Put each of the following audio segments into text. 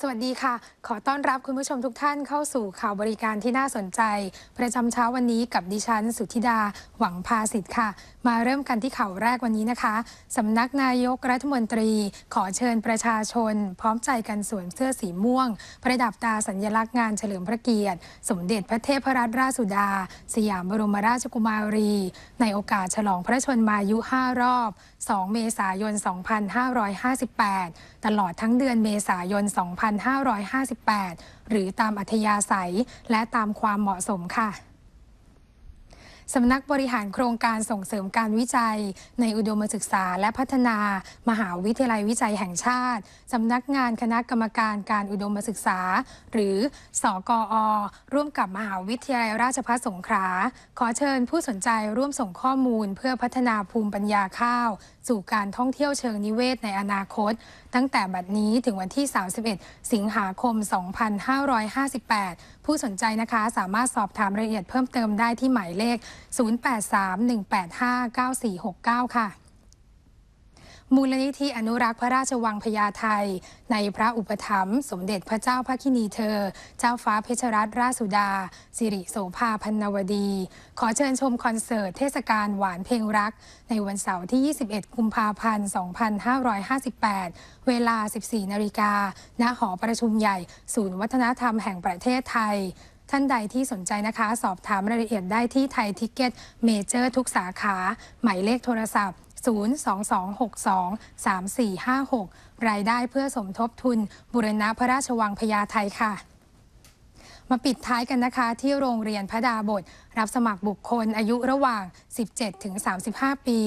สวัสดีค่ะ ขอต้อนรับคุณผู้ชมทุกท่านเข้าสู่ข่าวบริการที่น่าสนใจ ประจำเช้าวันนี้กับดิฉัน สุธิดา หวังพาสิทธิ์ค่ะ มาเริ่มกันที่ข่าวแรกวันนี้นะคะสำนักนายกรัฐมนตรี ขอเชิญประชาชน พร้อมใจกันสวมเสื้อสีม่วง ประดับตาสัญลักษณ์งานเฉลิมพระเกียรติ สมเด็จพระเทพรัตนราชสุดา สยามบรมราชกุมารี ในโอกาสฉลองพระชนมายุ 5 รอบ 2 เมษายน 2558 ตลอดทั้งเดือนเมษายน 2 5 2558 หรือตามอัธยาศัย และตามความเหมาะสมค่ะ สำนักบริหารโครงการส่งเสริมการวิจัย ในอุดมศึกษาและพัฒนา มหาวิทยาลัยวิจัยแห่งชาติ สำนักงานคณะกรรมการการอุดมศึกษา หรือสอกอร่วมกับมหาวิทยาลัยราชภัฏสงขลาขอเชิญผู้สนใจร่วมส่งข้อมูล เพื่อพัฒนาภูมิปัญญาข้าว สู่การท่องเที่ยวเชิงนิเวศในอนาคต ตั้งแต่บัดนี้ถึงวันที่ 31 สิงหาคม 2558 ผู้สนใจนะคะสามารถสอบถามรายละเอียดเพิ่มเติมได้ที่หมายเลข0831859469 ค่ะมูลนิธิอนุรักษ์พระราชวังพญาไทในพระอุปถัมภ์สมเด็จพระเจ้าพระคินีเธอ เจ้าฟ้าเพชรรัตนราชสุดา สิริโสภาพันนวดี ขอเชิญชมคอนเสิร์ตเทศกาลหวานเพลงรัก ในวันเสาร์ที่ 21 กุมภาพันธ์ 2558 เวลา 14 นาฬิกาณหอประชุมใหญ่ ศูนย์วัฒนธรรมแห่งประเทศไทย ท่านใดที่สนใจนะคะ สอบถามรายละเอียดได้ที่ไทยทิกเก็ตเมเจอร์ทุกสาขา หมายเลขโทรศัพท์ 022623456 รายได้เพื่อสมทบทุน บุรณะพระราชวังพญาไทค่ะ มาปิดท้ายกันนะคะ ที่โรงเรียนพระดาบท รับสมัครบุคคลอายุระหว่าง 17 ถึง 35 ปี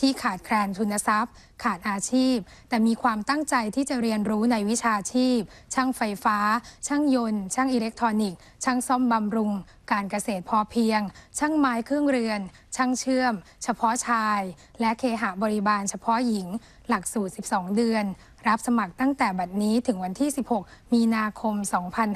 ที่ขาดแคลนทุนทรัพย์ ขาดอาชีพ แต่มีความตั้งใจที่จะเรียนรู้ในวิชาชีพ ช่างไฟฟ้า ช่างยนต์ ช่างอิเล็กทรอนิกส์ ช่างซ่อมบำรุง การเกษตรพอเพียง ช่างไม้เครื่องเรือน ช่างเชื่อม เฉพาะชาย และเคหะบริบาลเฉพาะหญิง หลักสูตร 12 เดือน รับสมัครตั้งแต่บัดนี้ถึงวันที่ 16 มีนาคม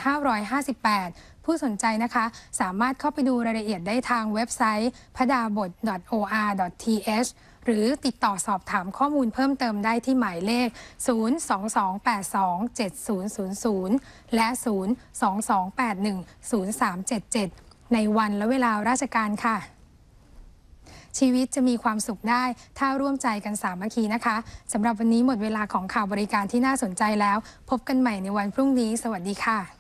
2558ผู้สนใจนะคะ สามารถเข้าไปดูรายละเอียดได้ทางเว็บไซต์พดาบท or.th หรือติดต่อสอบถามข้อมูลเพิ่มเติมได้ที่หมายเลข 022827000 และ 022810377 ในวันและเวลาราชการค่ะ ชีวิตจะมีความสุขได้ ถ้าร่วมใจกันสามัคคีนะคะสำหรับวันนี้หมดเวลาของข่าวบริการที่น่าสนใจแล้ว พบกันใหม่ในวันพรุ่งนี้ สวัสดีค่ะ